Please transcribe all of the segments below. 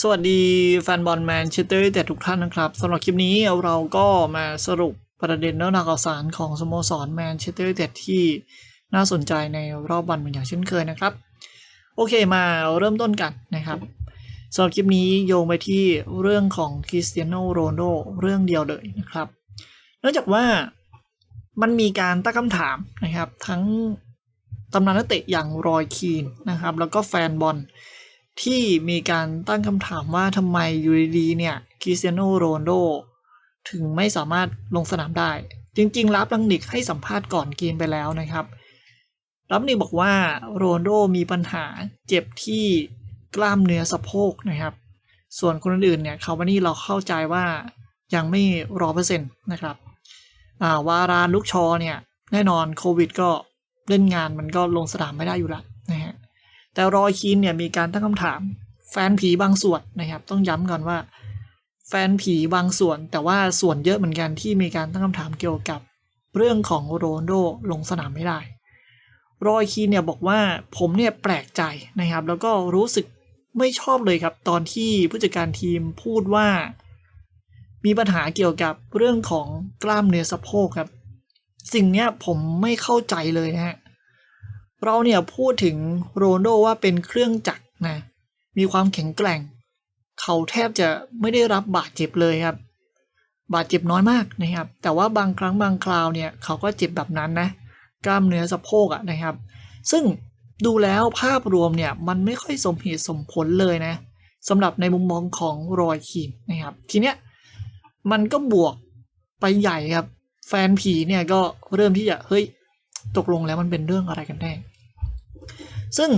สวัสดีแฟนบอลแมนเชสเตอร์แต่ทุกท่านนะครับสำหรับคลิปนี้เราก็มาสรุปประเด็นเนื้อหาข่าวสารของสโมสรแมนเชสเตอร์แต่ที่น่าสนใจในรอบวันเหมือนอย่างเช่นเคยนะครับ โอเคมาเริ่มต้นกันนะครับสำหรับคลิปนี้โยงไปที่เรื่องของคริสเตียโนโรนโดเรื่องเดียวเลยนะครับเนื่องจากว่ามันมีการตั้งคำถามนะครับ ทั้งตำนานนักเตะอย่างรอยคีนนะครับ แล้วก็แฟนบอล ที่มีการตั้งคำถามว่าทำไมยู่ดีเนี่ยคริสเตียโนโรนโดถึงไม่สามารถลงสนามได้ จริงๆ รับลังนิกให้สัมภาษณ์ก่อนเกมไปแล้วนะครับ รับนิกบอกว่าโรนโดมีปัญหาเจ็บที่กล้ามเนื้อสะโพกนะครับ ส่วนคนอื่นๆเนี่ยคาร์วานี่เราเข้าใจว่ายังไม่ร้อเปอร์เซ็นต์นะครับอ่าวารานลูกชอเนี่ยแน่นอนโควิดก็เล่นงานมันก็ลงสนามไม่ได้อยู่และนะฮะ แต่รอยคีนเนี่ยมีการตั้งคำถาม แฟนผีบางส่วนนะครับ ต้องย้ำก่อนว่า แฟนผีบางส่วน แต่ว่าส่วนเยอะเหมือนกันที่มีการตั้งคำถามเกี่ยวกับเรื่องของโรนโดลงสนามไม่ได้ รอยคีนเนี่ยบอกว่าผมเนี่ยแปลกใจนะครับ แล้วก็รู้สึกไม่ชอบเลยครับ ตอนที่ผู้จัดการทีมพูดว่า มีปัญหาเกี่ยวกับเรื่องของกล้ามเนื้อสะโพกครับ สิ่งเนี้ยผมไม่เข้าใจเลยนะฮะ เราเนี่ยพูดถึงโรนโดว่าเป็นเครื่องจักรนะ มีความแข็งแกร่ง เขาแทบจะไม่ได้รับบาดเจ็บเลยครับ บาดเจ็บน้อยมากนะครับ แต่ว่าบางครั้งบางคราวเนี่ยเขาก็เจ็บแบบนั้นนะ กล้ามเนื้อสะโพกอะนะครับ ซึ่งดูแล้วภาพรวมเนี่ยมันไม่ค่อยสมเหตุสมผลเลยนะสำหรับในมุมมองของรอยคีนนะครับ ทีเนี้ยมันก็บวกไปใหญ่ครับ แฟนผีเนี่ยก็เริ่มที่จะเฮ้ยตกลงแล้วมันเป็นเรื่องอะไรกันแน่ ซึ่ง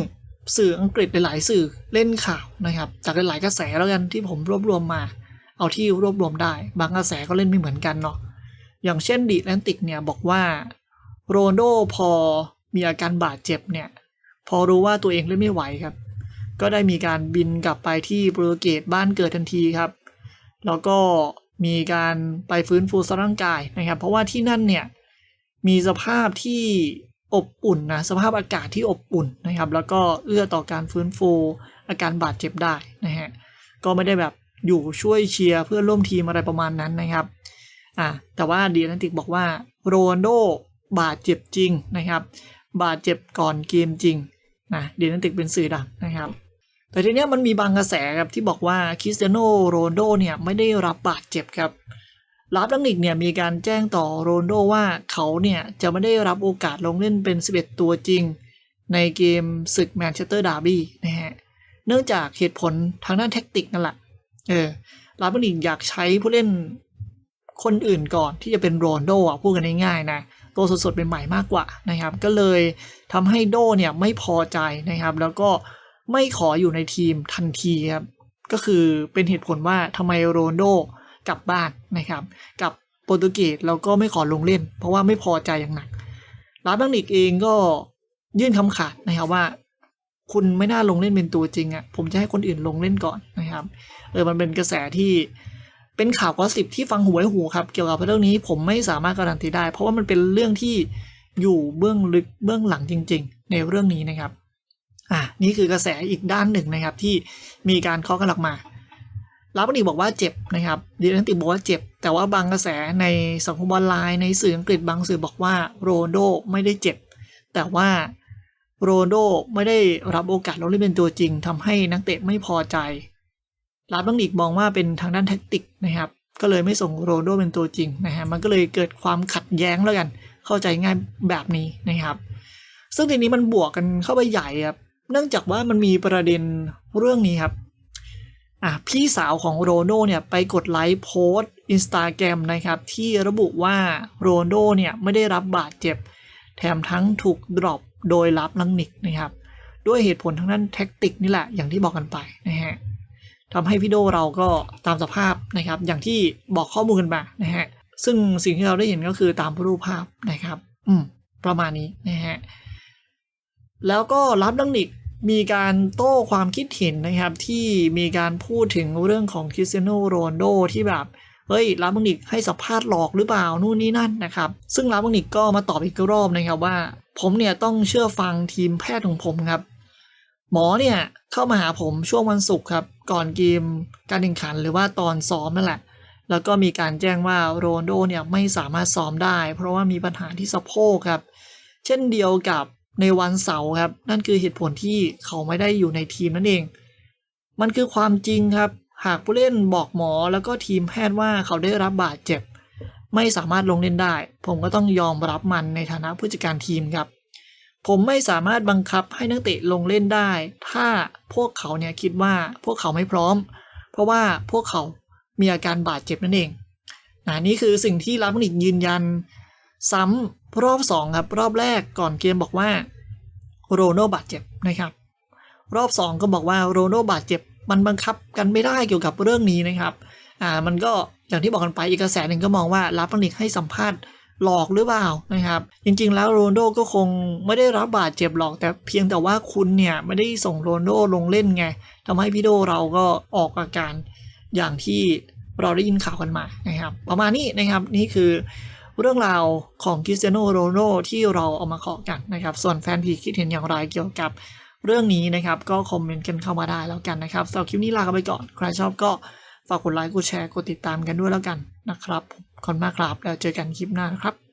สื่ออังกฤษหลายสื่อเล่นข่าวนะครับ จากหลายกระแสแล้วกันที่ผมรวบรวมมา เอาที่รวบรวมได้ บางกระแสก็เล่นไม่เหมือนกันเนาะอย่างเช่นดีแลนติกเนี่ยบอกว่าโรนโดพอมีอาการบาดเจ็บเนี่ย พอรู้ว่าตัวเองเล่นไม่ไหวครับ ก็ได้มีการบินกลับไปที่โปรตุเกสบ้านเกิดทันทีครับ แล้วก็มีการไปฟื้นฟูสร่างกายนะครับ เพราะว่าที่นั่นเนี่ยมีสภาพที่ อบอุ่นนะสภาพอากาศที่อบอุ่นนะครับ แล้วก็เอื้อต่อการฟื้นฟูอาการบาดเจ็บได้นะฮะก็ไม่ได้แบบอยู่ช่วยเชียร์เพื่อนร่วมทีมอะไรประมาณนั้นนะครับอะแต่ว่าดีแลนติกบอกว่าโรนโดบาดเจ็บจริงนะครับ บาดเจ็บก่อนเกมจริงนะดีแลนติกเป็นสื่อดังนะครับ แต่ทีเนี้ยมันมีบางกระแสครับที่บอกว่าคริสเตียโนโรนโดเนี่ยไม่ได้รับบาดเจ็บครับ ลาฟลังนิกเนี่ยมีการแจ้งต่อโรนโดว่าเขาเนี่ยจะไม่ได้รับโอกาสลงเล่นเป็น 11 ตัวจริง ในเกมศึกแมนเชสเตอร์ดาร์บี้นะฮะ เนื่องจากเหตุผลทางด้านแท็กติกนั่นแหละ เออ ลาฟลังนิกอยากใช้ผู้เล่นคนอื่นก่อนที่จะเป็นโรนโดอะพูดกันง่ายๆนะ ตัวสดๆเป็นใหม่มากกว่านะครับ ก็เลยทำให้โดเนี่ยไม่พอใจนะครับ แล้วก็ไม่ขออยู่ในทีมทันทีครับ ก็คือเป็นเหตุผลว่าทำไมโรนโด กลับบ้านนะครับ กับโปรตุเกสแล้วก็ไม่ขอลงเล่น เพราะว่าไม่พอใจอย่างหนักลาบังนิกเองก็ยื่นคำขาดนะครับว่า คุณไม่น่าลงเล่นเป็นตัวจริงอะ่ะผมจะให้คนอื่นลงเล่นก่อนนะครับเออมันเป็นกระแสที่เป็นข่าวกอสิบที่ฟังหูไว้หูครับ เกี่ยวกับเรื่องนี้ผมไม่สามารถการันตีได้ เพราะว่ามันเป็นเรื่องที่อยู่เบื้องลึกเบื้องหลังจริง ๆ ในเรื่องนี้นะครับอะนี่คือกระแสอีกด้านหนึ่งนะครับที่มีการเคาะกันออกมา ลาบันิกบอกว่าเจ็บนะครับดีแลนติบอกว่าเจ็บ แต่ว่าบางกระแสในสังคมออนไลน์ในสื่ออังกฤษบางสื่อบอกว่าโรนโดไม่ได้เจ็บ แต่ว่าโรนโดไม่ได้รับโอกาสลงเล่นเป็นตัวจริงทำให้นักเตะไม่พอใจลาบันิกมองว่าเป็นทางด้านแท็กติกนะครับ ก็เลยไม่ส่งโรนโดเป็นตัวจริงนะฮะมันก็เลยเกิดความขัดแย้งแล้วกัน เข้าใจง่ายแบบนี้นะครับ ซึ่งทีนี้มันบวกกันเข้าไปใหญ่ครับเนื่องจากว่ามันมีประเด็นเรื่องนี้ครับ อะพี่สาวของโรนลโดเนี่ยไปกดไลค์โพสต์อินสตาแกรมนะครับ ที่ระบุว่าโรนลโดเนี่ยไม่ได้รับบาดเจ็บ แถมทั้งถูกดรอปโดยรับลังนิกนะครับ ด้วยเหตุผลทั้งนั้นแท็กติกนี่แหละอย่างที่บอกกันไปนะฮะทำให้พี่โดเราก็ตามสภาพนะครับ อย่างที่บอกข้อมูลกันมานะฮะซึ่งสิ่งที่เราได้เห็นก็คือตามรูปภาพนะครับ อืมประมาณนี้นะฮะแล้วก็รับดังนิก มีการโต้ความคิดเห็นนะครับ ที่มีการพูดถึงเรื่องของคริสเตียโนโรนโดที่แบบเฮ้ยลาบังนิกให้สัมภาษณ์หลอกหรือเปล่านู่นนี่นั่นนะครับ ซึ่งลาบังนิกก็มาตอบอีกรอบนะครับว่า ผมเนี่ยต้องเชื่อฟังทีมแพทย์ของผมครับ หมอเนี่ยเข้ามาหาผมช่วงวันศุกร์ครับ ก่อนเกมการแข่งขันหรือว่าตอนซ้อมนั่นแหละ แล้วก็มีการแจ้งว่าโรนโดเนี่ยไม่สามารถซ้อมได้ เพราะว่ามีปัญหาที่สะโพกครับ เช่นเดียวกับ ในวันเสาร์ครับ นั่นคือเหตุผลที่เขาไม่ได้อยู่ในทีมนั่นเอง มันคือความจริงครับ หากผู้เล่นบอกหมอแล้วก็ทีมแพทย์ว่าเขาได้รับบาดเจ็บ ไม่สามารถลงเล่นได้ ผมก็ต้องยอมรับมันในฐานะผู้จัดการทีมครับ ผมไม่สามารถบังคับให้นักเตะลงเล่นได้ ถ้าพวกเขาเนี่ยคิดว่าพวกเขาไม่พร้อม เพราะว่าพวกเขามีอาการบาดเจ็บนั่นเองนะนี่คือสิ่งที่รับนิกยืนยัน ซ้ำ รอบสองครับ รอบแรกก่อนเกมบอกว่าโรนัลบาดเจ็บนะครับ รอบสองก็บอกว่าโรนัลบาดเจ็บมันบังคับกันไม่ได้เกี่ยวกับเรื่องนี้นะครับอ่ามันก็อย่างที่บอกกันไปอีกกระแสหนึ่งก็มองว่ารับนิกให้สัมภาษณ์หลอกหรือเปล่านะครับ จริงๆแล้วโรนลโดก็คงไม่ได้รับบาดเจ็บหรอกแต่เพียงแต่ว่าคุณเนี่ยไม่ได้ส่งโรนลโดลงเล่นไงทำให้พี่โดเราก็ออกอาการอย่างที่เราได้ยินข่าวกันมานะครับ ประมาณนี้นะครับนี่คือ เรื่องราวของคริสเตียโนโรโนที่เราเอามาขอกันนะครับ ส่วนแฟนพีคิดเห็นอย่างไรเกี่ยวกับเรื่องนี้นะครับ ก็คอมเมนต์กันเข้ามาได้แล้วกันนะครับสำหรับคลิปนี้ลาไปก่อน ใครชอบก็ฝากกดไลค์กดแชร์กดติดตามกันด้วยแล้วกันนะครับขอบคุณมากครับแล้วเจอกันคลิปหน้านะครับ